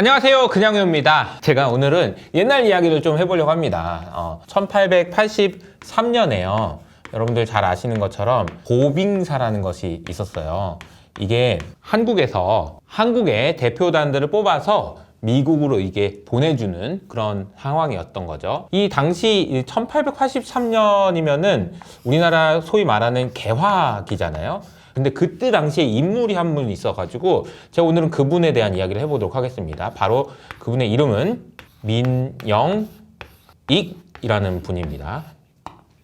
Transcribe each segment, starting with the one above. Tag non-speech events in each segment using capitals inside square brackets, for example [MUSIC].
안녕하세요. 그냥요입니다. 제가 오늘은 옛날 이야기를 좀 해보려고 합니다. 어, 1883년에요. 여러분들 잘 아시는 것처럼 고빙사라는 것이 있었어요. 이게 한국에서 한국의 대표단들을 뽑아서 미국으로 이게 보내주는 그런 상황이었던 거죠. 이 당시 1883년이면은 우리나라 소위 말하는 개화기잖아요. 근데 그때 당시에 인물이 한 분 있어가지고 제가 오늘은 그분에 대한 이야기를 해보도록 하겠습니다. 바로 그분의 이름은 민영익이라는 분입니다.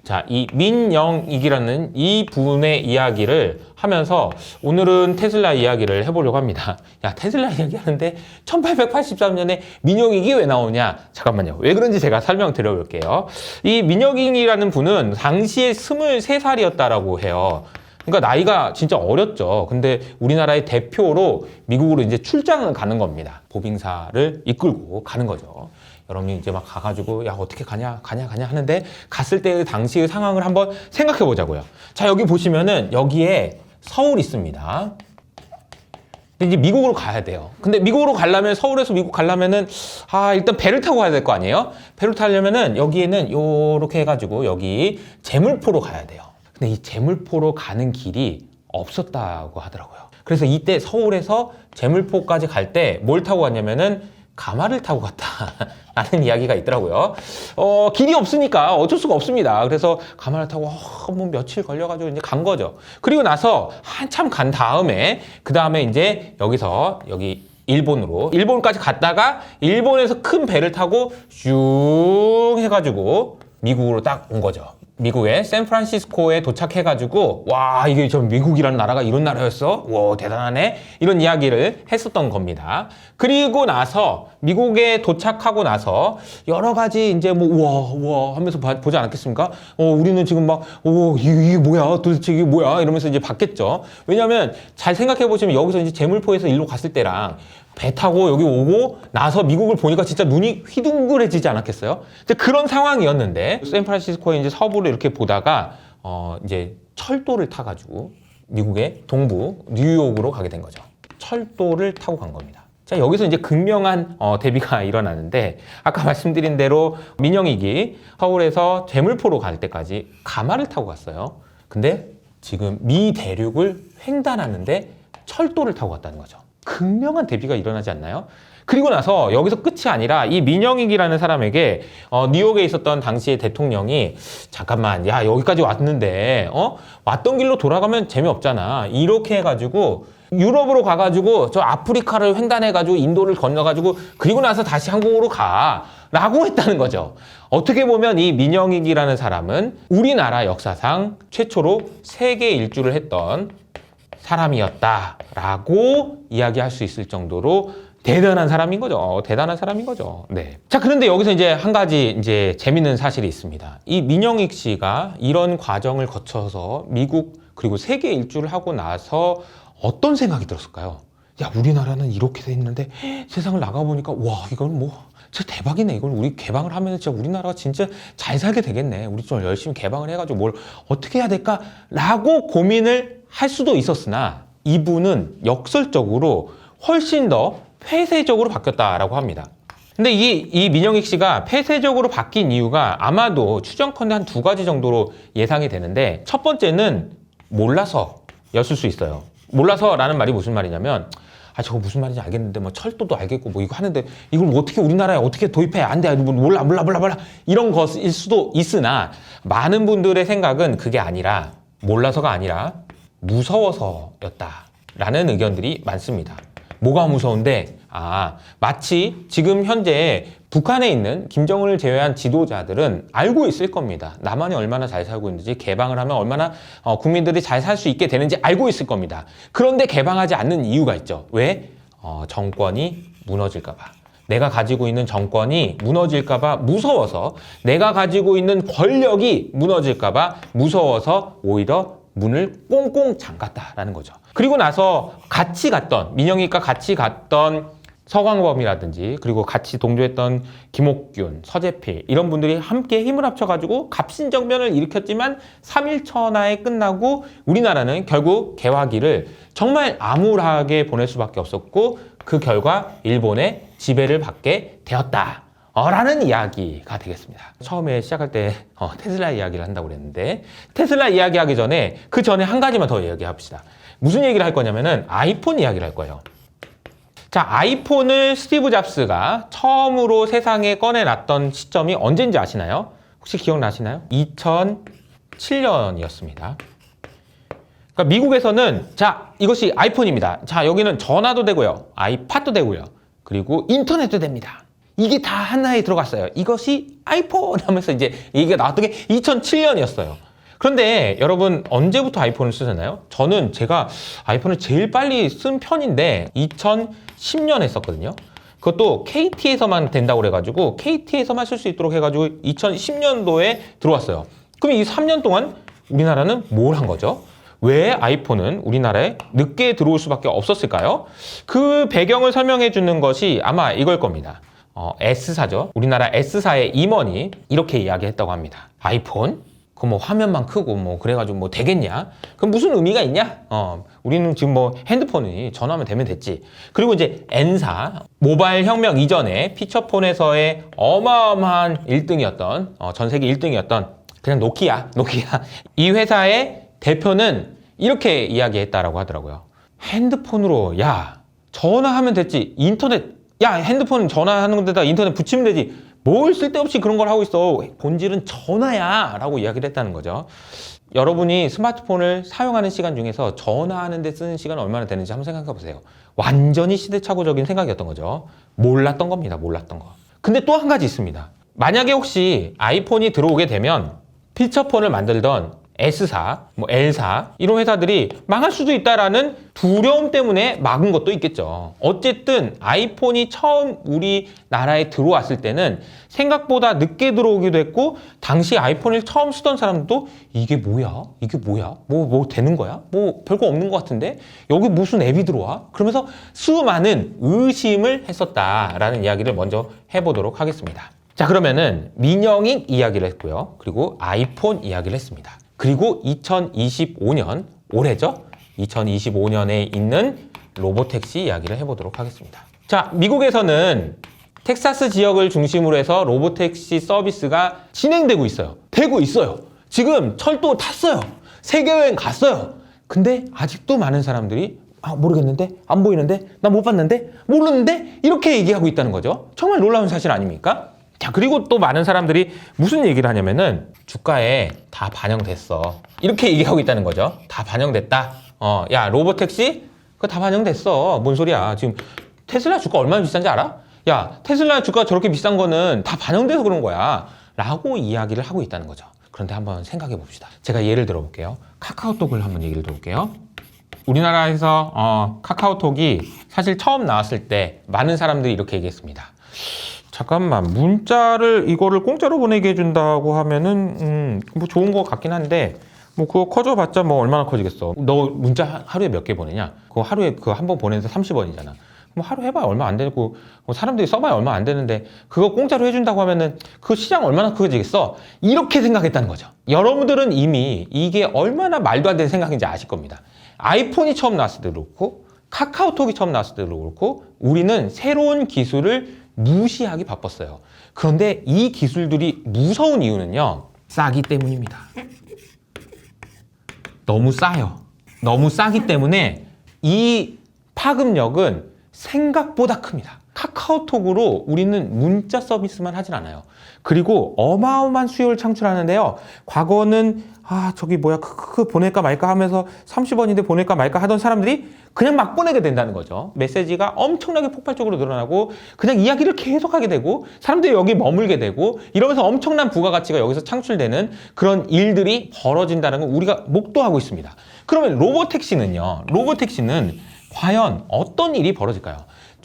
자, 이 민영익이라는 이 분의 이야기를 하면서 오늘은 테슬라 이야기를 해보려고 합니다. 야, 테슬라 이야기 하는데 1883년에 민영익이 왜 나오냐? 잠깐만요. 왜 그런지 제가 설명 드려볼게요. 이 민영익이라는 분은 당시에 23살이었다라고 해요. 그러니까 나이가 진짜 어렸죠. 근데 우리나라의 대표로 미국으로 이제 출장을 가는 겁니다. 보빙사를 이끌고 가는 거죠. 여러분이 이제 막 가가지고 야 어떻게 가냐 가냐 가냐 하는데 갔을 때 당시의 상황을 한번 생각해 보자고요. 자 여기 보시면은 여기에 서울 있습니다. 근데 이제 미국으로 가야 돼요. 근데 미국으로 가려면 서울에서 미국 가려면은 아 일단 배를 타고 가야 될 거 아니에요? 배를 타려면은 여기에는 요렇게 해가지고 여기 제물포로 가야 돼요. 근데 이 제물포로 가는 길이 없었다고 하더라고요. 그래서 이때 서울에서 제물포까지 갈 때 뭘 타고 갔냐면은 가마를 타고 갔다라는 [LAUGHS] 이야기가 있더라고요. 어, 길이 없으니까 어쩔 수가 없습니다. 그래서 가마를 타고 어, 뭐 며칠 걸려가지고 이제 간 거죠. 그리고 나서 한참 간 다음에 그 다음에 이제 여기서 여기 일본으로 일본까지 갔다가 일본에서 큰 배를 타고 슝 해가지고 미국으로 딱 온 거죠. 미국의 샌프란시스코에 도착해가지고 와 이게 저 미국이라는 나라가 이런 나라였어? 와 대단하네 이런 이야기를 했었던 겁니다. 그리고 나서 미국에 도착하고 나서 여러 가지 이제 뭐 우와 우와 하면서 봐- 보지 않았겠습니까? 어 우리는 지금 막오 이게, 이게 뭐야 도대체 이게 뭐야 이러면서 이제 봤겠죠. 왜냐하면 잘 생각해 보시면 여기서 이제 제물포에서 일로 갔을 때랑 배 타고 여기 오고 나서 미국을 보니까 진짜 눈이 휘둥그레지지 않았겠어요? 이제 그런 상황이었는데 샌프란시스코에 이제 서부를 이렇게 보다가 어 이제 철도를 타가지고 미국의 동부 뉴욕으로 가게 된 거죠. 철도를 타고 간 겁니다. 자 여기서 이제 극명한 어, 대비가 [LAUGHS] 일어나는데 아까 말씀드린 대로 민영익이 서울에서 제물포로 갈 때까지 가마를 타고 갔어요. 근데 지금 미 대륙을 횡단하는데 철도를 타고 갔다는 거죠. 극명한 대비가 일어나지 않나요? 그리고 나서 여기서 끝이 아니라 이 민영익이라는 사람에게 어, 뉴욕에 있었던 당시의 대통령이 잠깐만 야 여기까지 왔는데 어? 왔던 길로 돌아가면 재미없잖아. 이렇게 해가지고 유럽으로 가가지고 저 아프리카를 횡단해가지고 인도를 건너가지고 그리고 나서 다시 한국으로 가. 라고 했다는 거죠. 어떻게 보면 이 민영익이라는 사람은 우리나라 역사상 최초로 세계 일주를 했던 사람이었다라고 이야기할 수 있을 정도로 대단한 사람인 거죠. 어, 대단한 사람인 거죠. 네. 자, 그런데 여기서 이제 한 가지 이제 재밌는 사실이 있습니다. 이 민영익 씨가 이런 과정을 거쳐서 미국 그리고 세계 일주를 하고 나서 어떤 생각이 들었을까요? 야, 우리나라는 이렇게 돼 있는데 세상을 나가보니까 와, 이건 뭐 진짜 대박이네. 이걸 우리 개방을 하면 진짜 우리나라가 진짜 잘 살게 되겠네. 우리 좀 열심히 개방을 해가지고 뭘 어떻게 해야 될까라고 고민을 할 수도 있었으나 이분은 역설적으로 훨씬 더 폐쇄적으로 바뀌었다라고 합니다. 근데 이, 이 민영익 씨가 폐쇄적으로 바뀐 이유가 아마도 추정컨대 한 두 가지 정도로 예상이 되는데 첫 번째는 몰라서 였을 수 있어요. 몰라서라는 말이 무슨 말이냐면 아 저거 무슨 말인지 알겠는데 뭐 철도도 알겠고 뭐 이거 하는데 이걸 뭐 어떻게 우리나라에 어떻게 도입해 안돼뭐 몰라 몰라 몰라 몰라 이런 것일 수도 있으나 많은 분들의 생각은 그게 아니라 몰라서가 아니라 무서워서였다라는 의견들이 많습니다. 뭐가 무서운데 아 마치 지금 현재 북한에 있는 김정은을 제외한 지도자들은 알고 있을 겁니다. 남한이 얼마나 잘 살고 있는지 개방을 하면 얼마나 어, 국민들이 잘 살 수 있게 되는지 알고 있을 겁니다. 그런데 개방하지 않는 이유가 있죠. 왜? 어, 정권이 무너질까봐. 내가 가지고 있는 정권이 무너질까봐 무서워서 내가 가지고 있는 권력이 무너질까봐 무서워서 오히려 문을 꽁꽁 잠갔다라는 거죠. 그리고 나서 같이 갔던 민영이가 같이 갔던 서광범이라든지 그리고 같이 동조했던 김옥균, 서재필 이런 분들이 함께 힘을 합쳐가지고 갑신정변을 일으켰지만 3일천하에 끝나고 우리나라는 결국 개화기를 정말 암울하게 보낼 수밖에 없었고 그 결과 일본의 지배를 받게 되었다. 어, 라는 이야기가 되겠습니다. 처음에 시작할 때 어, 테슬라 이야기를 한다고 그랬는데 테슬라 이야기하기 전에 그 전에 한 가지만 더 이야기합시다. 무슨 얘기를 할 거냐면은 아이폰 이야기를 할 거예요. 자, 아이폰을 스티브 잡스가 처음으로 세상에 꺼내놨던 시점이 언젠지 아시나요? 혹시 기억나시나요? 2007년이었습니다. 그러니까 미국에서는 자, 이것이 아이폰입니다. 자, 여기는 전화도 되고요. 아이팟도 되고요. 그리고 인터넷도 됩니다. 이게 다 하나에 들어갔어요. 이것이 아이폰 하면서 이제 얘기가 나왔던 게 2007년이었어요. 그런데 여러분 언제부터 아이폰을 쓰셨나요? 저는 제가 아이폰을 제일 빨리 쓴 편인데 2010년에 썼거든요. 그것도 KT에서만 된다고 그래가지고 KT에서만 쓸 수 있도록 해가지고 2010년도에 들어왔어요. 그럼 이 3년 동안 우리나라는 뭘 한 거죠? 왜 아이폰은 우리나라에 늦게 들어올 수밖에 없었을까요? 그 배경을 설명해 주는 것이 아마 이걸 겁니다. 어, S사죠. 우리나라 S사의 임원이 이렇게 이야기했다고 합니다. 아이폰? 그 뭐 화면만 크고 뭐 그래가지고 뭐 되겠냐? 그럼 무슨 의미가 있냐? 어, 우리는 지금 뭐 핸드폰이 전화하면 되면 됐지. 그리고 이제 N사 모바일 혁명 이전에 피처폰에서의 어마어마한 1등이었던 어, 전 세계 1등이었던 그냥 노키아, 노키아 이 회사의 대표는 이렇게 이야기했다라고 하더라고요. 핸드폰으로 야 전화하면 됐지 인터넷 야 핸드폰 전화하는 데다 인터넷 붙이면 되지. 뭘 쓸데없이 그런 걸 하고 있어. 본질은 전화야. 라고 이야기를 했다는 거죠. 여러분이 스마트폰을 사용하는 시간 중에서 전화하는 데 쓰는 시간 얼마나 되는지 한번 생각해 보세요. 완전히 시대착오적인 생각이었던 거죠. 몰랐던 겁니다. 몰랐던 거. 근데 또 한 가지 있습니다. 만약에 혹시 아이폰이 들어오게 되면 피처폰을 만들던 S사, 뭐 L사 이런 회사들이 망할 수도 있다라는 두려움 때문에 막은 것도 있겠죠. 어쨌든 아이폰이 처음 우리나라에 들어왔을 때는 생각보다 늦게 들어오기도 했고 당시 아이폰을 처음 쓰던 사람도 이게 뭐야? 이게 뭐야? 뭐뭐 되는 거야? 뭐 별거 없는 것 같은데 여기 무슨 앱이 들어와? 그러면서 수많은 의심을 했었다라는 이야기를 먼저 해보도록 하겠습니다. 자 그러면은 민영익 이야기를 했고요. 그리고 아이폰 이야기를 했습니다. 그리고 2025년 올해죠. 2025년에 있는 로보택시 이야기를 해보도록 하겠습니다. 자 미국에서는 텍사스 지역을 중심으로 해서 로보택시 서비스가 진행되고 있어요. 되고 있어요. 지금 철도 탔어요. 세계여행 갔어요. 근데 아직도 많은 사람들이 아 모르겠는데 안 보이는데 나 못 봤는데 모르는데 이렇게 얘기하고 있다는 거죠. 정말 놀라운 사실 아닙니까? 자 그리고 또 많은 사람들이 무슨 얘기를 하냐면은 주가에 다 반영됐어 이렇게 얘기하고 있다는 거죠. 다 반영됐다. 어 야 로보택시 그거 다 반영됐어. 뭔 소리야? 지금 테슬라 주가 얼마나 비싼지 알아? 야 테슬라 주가 저렇게 비싼 거는 다 반영돼서 그런 거야. 라고 이야기를 하고 있다는 거죠. 그런데 한번 생각해 봅시다. 제가 예를 들어 볼게요. 카카오톡을 한번 얘기를 들어볼게요. 우리나라에서 어, 카카오톡이 사실 처음 나왔을 때 많은 사람들이 이렇게 얘기했습니다. 잠깐만 문자를 이거를 공짜로 보내게 해준다고 하면은 음, 뭐 좋은 거 같긴 한데 뭐 그거 커져봤자 뭐 얼마나 커지겠어. 너 문자 하- 하루에 몇 개 보내냐? 그거 하루에 그한번 보내서 30원이잖아. 뭐 하루 해봐야 얼마 안 되고 뭐 사람들이 써봐야 얼마 안 되는데 그거 공짜로 해준다고 하면은 그 시장 얼마나 커지겠어? 이렇게 생각했다는 거죠. 여러분들은 이미 이게 얼마나 말도 안 되는 생각인지 아실 겁니다. 아이폰이 처음 나왔을 때도 그렇고 카카오톡이 처음 나왔을 때도 그렇고 우리는 새로운 기술을 무시하기 바빴어요. 그런데 이 기술들이 무서운 이유는요. 싸기 때문입니다. 너무 싸요. 너무 싸기 때문에 이 파급력은 생각보다 큽니다. 카카오톡으로 우리는 문자 서비스만 하진 않아요. 그리고 어마어마한 수요를 창출하는데요. 과거는 아 저기 뭐야 크크크 보낼까 말까 하면서 30원인데 보낼까 말까 하던 사람들이 그냥 막 보내게 된다는 거죠. 메시지가 엄청나게 폭발적으로 늘어나고 그냥 이야기를 계속하게 되고 사람들이 여기 머물게 되고 이러면서 엄청난 부가가치가 여기서 창출되는 그런 일들이 벌어진다는 걸 우리가 목도하고 있습니다. 그러면 로보택시는요. 로보택시는 과연 어떤 일이 벌어질까요?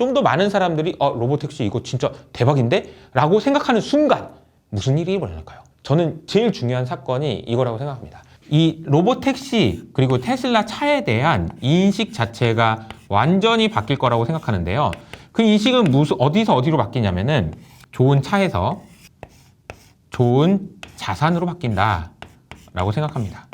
좀 더 많은 사람들이 어, 로보택시 이거 진짜 대박인데? 라고 생각하는 순간 무슨 일이 벌어질까요? 저는 제일 중요한 사건이 이거라고 생각합니다. 이 로보택시 그리고 테슬라 차에 대한 인식 자체가 완전히 바뀔 거라고 생각하는데요. 그 인식은 무슨 어디서 어디로 바뀌냐면은 좋은 차에서 좋은 자산으로 바뀐다라고 생각합니다.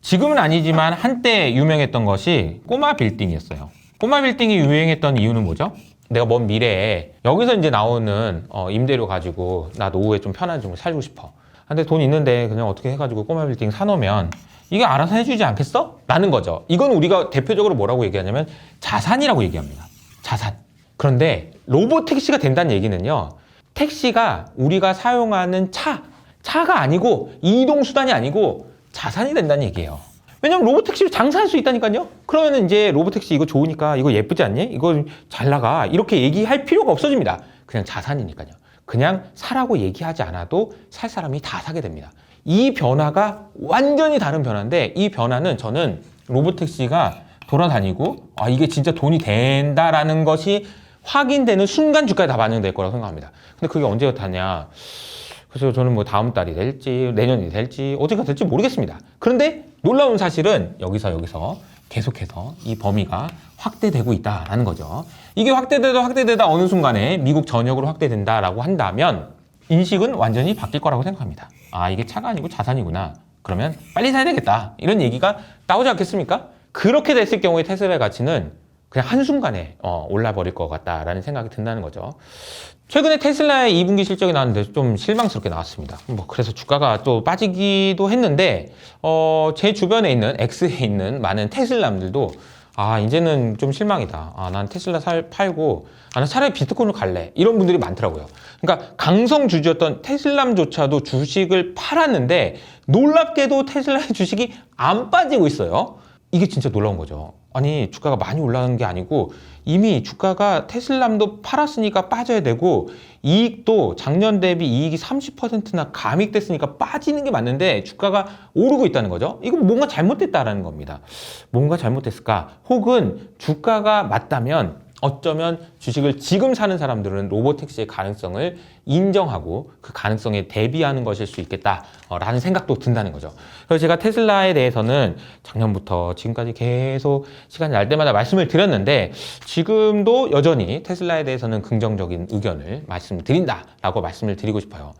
지금은 아니지만 한때 유명했던 것이 꼬마 빌딩이었어요. 꼬마 빌딩이 유행했던 이유는 뭐죠? 내가 먼 미래에 여기서 이제 나오는 어, 임대료 가지고 나 노후에 좀 편한 좀 살고 싶어. 근데 돈 있는데 그냥 어떻게 해가지고 꼬마 빌딩 사놓으면 이게 알아서 해주지 않겠어? 라는 거죠. 이건 우리가 대표적으로 뭐라고 얘기하냐면 자산이라고 얘기합니다. 자산. 그런데 로봇 택시가 된다는 얘기는요. 택시가 우리가 사용하는 차, 차가 아니고 이동수단이 아니고 자산이 된다는 얘기예요. 왜냐면 로봇 택시로 장사할 수 있다니까요. 그러면 이제 로봇 택시 이거 좋으니까 이거 예쁘지 않니? 이거 잘 나가. 이렇게 얘기할 필요가 없어집니다. 그냥 자산이니까요. 그냥 사라고 얘기하지 않아도 살 사람이 다 사게 됩니다. 이 변화가 완전히 다른 변화인데 이 변화는 저는 로봇 택시가 돌아다니고 아 이게 진짜 돈이 된다라는 것이 확인되는 순간 주가에 다 반영될 거라고 생각합니다. 근데 그게 언제가 다냐? 그래서 저는 뭐 다음 달이 될지 내년이 될지 어디가 될지 모르겠습니다. 그런데 놀라운 사실은 여기서 여기서 계속해서 이 범위가 확대되고 있다라는 거죠. 이게 확대되다 확대되다 어느 순간에 미국 전역으로 확대된다라고 한다면 인식은 완전히 바뀔 거라고 생각합니다. 아 이게 차가 아니고 자산이구나. 그러면 빨리 사야 되겠다. 이런 얘기가 나오지 않겠습니까? 그렇게 됐을 경우에 테슬라의 가치는 그냥 한순간에 어, 올라버릴 것 같다라는 생각이 든다는 거죠. 최근에 테슬라의 2분기 실적이 나왔는데 좀 실망스럽게 나왔습니다. 뭐 그래서 주가가 또 빠지기도 했는데 어, 제 주변에 있는 X에 있는 많은 테슬라들도 아 이제는 좀 실망이다. 아 난 테슬라 살 팔고 아, 난 차라리 비트코인으로 갈래. 이런 분들이 많더라고요. 그러니까 강성 주주였던 테슬람조차도 주식을 팔았는데 놀랍게도 테슬라의 주식이 안 빠지고 있어요. 이게 진짜 놀라운 거죠. 아니 주가가 많이 올라가는 게 아니고 이미 주가가 테슬람도 팔았으니까 빠져야 되고 이익도 작년 대비 이익이 30%나 감익됐으니까 빠지는 게 맞는데 주가가 오르고 있다는 거죠. 이건 뭔가 잘못됐다라는 겁니다. 뭔가 잘못됐을까? 혹은 주가가 맞다면 어쩌면 주식을 지금 사는 사람들은 로보택시의 가능성을 인정하고 그 가능성에 대비하는 것일 수 있겠다라는 생각도 든다는 거죠. 그래서 제가 테슬라에 대해서는 작년부터 지금까지 계속 시간이 날 때마다 말씀을 드렸는데 지금도 여전히 테슬라에 대해서는 긍정적인 의견을 말씀드린다라고 말씀을 드리고 싶어요.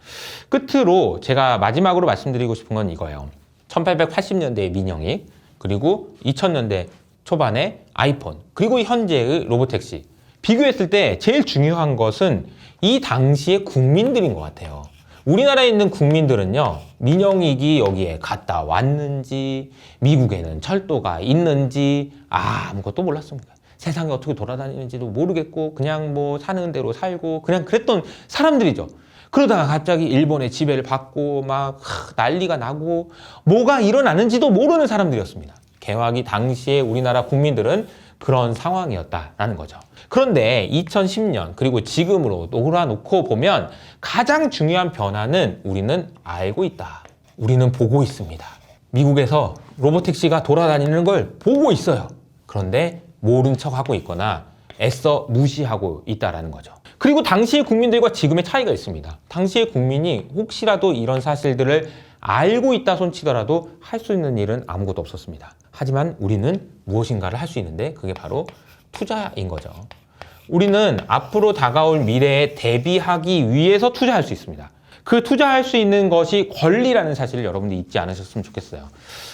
끝으로 제가 마지막으로 말씀드리고 싶은 건 이거예요. 1880년대의 민영익 그리고 2000년대 초반의 아이폰 그리고 현재의 로보택시 비교했을 때 제일 중요한 것은 이 당시의 국민들인 것 같아요. 우리나라에 있는 국민들은요, 민영익이 여기에 갔다 왔는지, 미국에는 철도가 있는지, 아무것도 몰랐습니다. 세상이 어떻게 돌아다니는지도 모르겠고, 그냥 뭐 사는 대로 살고, 그냥 그랬던 사람들이죠. 그러다가 갑자기 일본의 지배를 받고, 막 하, 난리가 나고, 뭐가 일어나는지도 모르는 사람들이었습니다. 개화기 당시에 우리나라 국민들은 그런 상황이었다라는 거죠. 그런데 2010년 그리고 지금으로 놀아놓고 보면 가장 중요한 변화는 우리는 알고 있다. 우리는 보고 있습니다. 미국에서 로보택시가 돌아다니는 걸 보고 있어요. 그런데 모른 척 하고 있거나 애써 무시하고 있다라는 거죠. 그리고 당시의 국민들과 지금의 차이가 있습니다. 당시의 국민이 혹시라도 이런 사실들을 알고 있다 손치더라도 할 수 있는 일은 아무것도 없었습니다. 하지만 우리는 무엇인가를 할 수 있는데 그게 바로 투자인 거죠. 우리는 앞으로 다가올 미래에 대비하기 위해서 투자할 수 있습니다. 그 투자할 수 있는 것이 권리라는 사실을 여러분들이 잊지 않으셨으면 좋겠어요.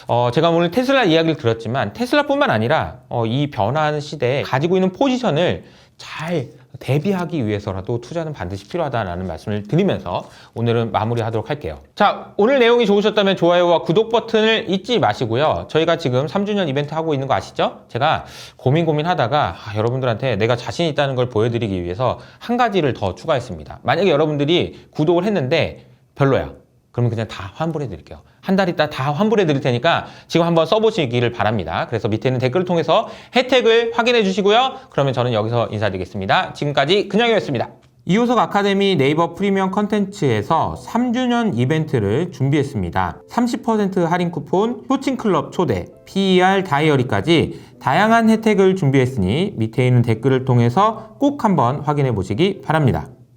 어, 제가 오늘 테슬라 이야기를 들었지만 테슬라뿐만 아니라 어, 이 변화하는 시대에 가지고 있는 포지션을 잘 대비하기 위해서라도 투자는 반드시 필요하다라는 말씀을 드리면서 오늘은 마무리하도록 할게요. 자, 오늘 내용이 좋으셨다면 좋아요와 구독 버튼을 잊지 마시고요. 저희가 지금 3주년 이벤트 하고 있는 거 아시죠? 제가 고민 고민하다가 아, 여러분들한테 내가 자신 있다는 걸 보여드리기 위해서 한 가지를 더 추가했습니다. 만약에 여러분들이 구독을 했는데 별로야. 그러면 그냥 다 환불해 드릴게요. 한 달 있다 다 환불해 드릴 테니까 지금 한번 써보시기를 바랍니다. 그래서 밑에 있는 댓글을 통해서 혜택을 확인해 주시고요. 그러면 저는 여기서 인사드리겠습니다. 지금까지 근영이었습니다. 이호석 아카데미 네이버 프리미엄 컨텐츠에서 3주년 이벤트를 준비했습니다. 30% 할인 쿠폰, 코칭클럽 초대, PER 다이어리까지 다양한 혜택을 준비했으니 밑에 있는 댓글을 통해서 꼭 한번 확인해 보시기 바랍니다.